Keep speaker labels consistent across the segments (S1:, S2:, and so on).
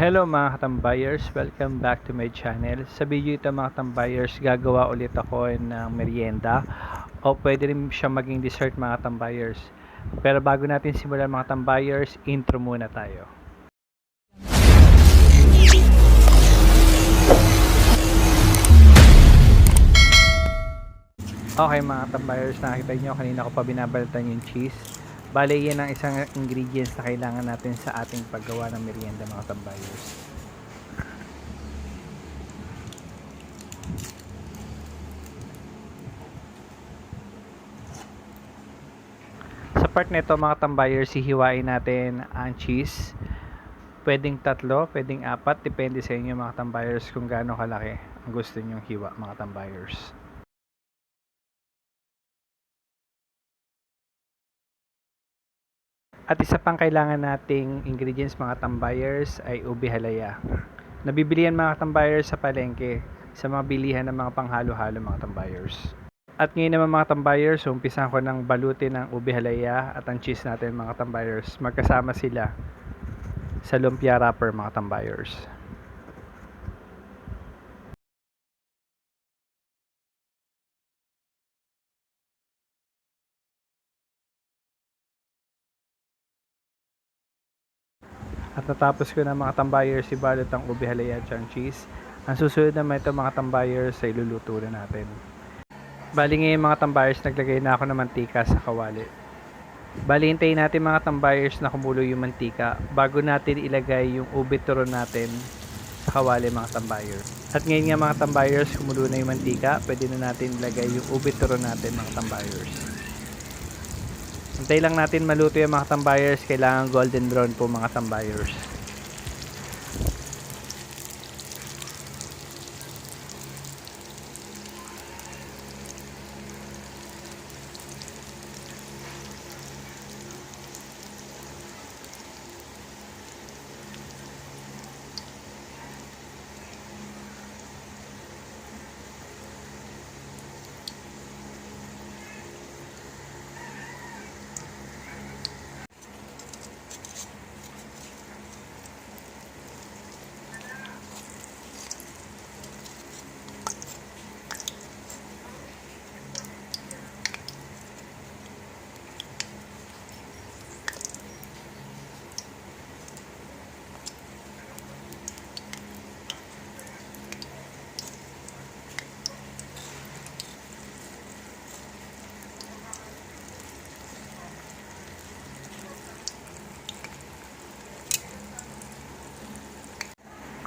S1: Hello mga katambayers, welcome back to my channel. Sa video ito mga katambayers, gagawa ulit ako ng merienda o pwede rin siya maging dessert mga katambayers. Pero bago natin simulan mga katambayers, intro muna tayo. Okay mga katambayers, nakita nyo kanina ko pa binabalatan yung cheese. Bale, yan ang isang ingredients na kailangan natin sa ating paggawa ng merienda mga katambayers. Sa part nito mga tambayers, hihiwain natin ang cheese. Pwedeng tatlo, pwedeng apat, depende sa inyo mga tambayers kung gaano kalaki ang gusto nyong hiwa mga tambayers. At isa pang kailangan nating ingredients mga tambayers ay ube halaya. Nabibili yan mga tambayers sa palengke sa mga bilihan ng mga panghalo-halo mga tambayers. At ngayon naman mga tambayers, umpisan ko ng balutin ng ube halaya at ang cheese natin mga tambayers. Magkasama sila sa lumpia wrapper mga tambayers. At natapos ko na mga tambayers ibalot ang ube halaya at cheese. Ang susunod naman ito mga tambayers ay luluto na natin. Bali ngayon mga tambayers naglagay na ako ng mantika sa kawali. Bali hintayin natin mga tambayers na kumulo yung mantika bago natin ilagay yung ube turon natin sa kawali mga tambayers. At ngayon nga mga tambayers kumulo na yung mantika, pwede na natin ilagay yung ube turon natin mga tambayers. Antay lang natin maluto yung mga tambayers. Kailangan golden brown po mga tambayers.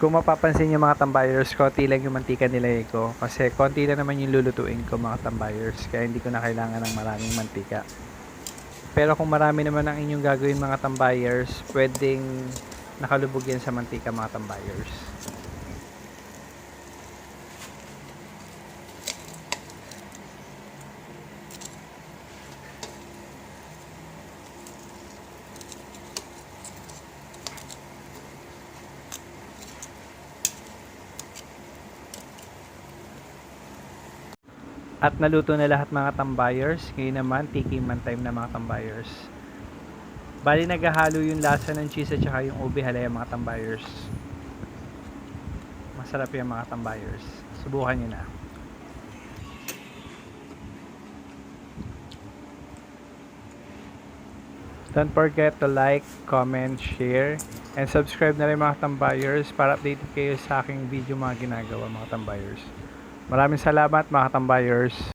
S1: Kung mapapansin nyo mga tambayers, konti lang yung mantika nilagay ko. Kasi konti lang naman yung lulutuin ko mga tambayers. Kaya hindi ko na kailangan ng maraming mantika. Pero kung marami naman ang inyong gagawin mga tambayers, pwedeng nakalubog yan sa mantika mga tambayers. At naluto na lahat mga tambayers. Ngayon naman, tikim man time na mga tambayers. Bali naghahalo yung lasa ng cheese at saka yung ube halaya mga tambayers. Masarap yung mga tambayers. Subukan nyo na. Don't forget to like, comment, share, and subscribe na rin mga tambayers para updated kayo sa aking video mga ginagawa mga tambayers. Maraming salamat mga tambayers.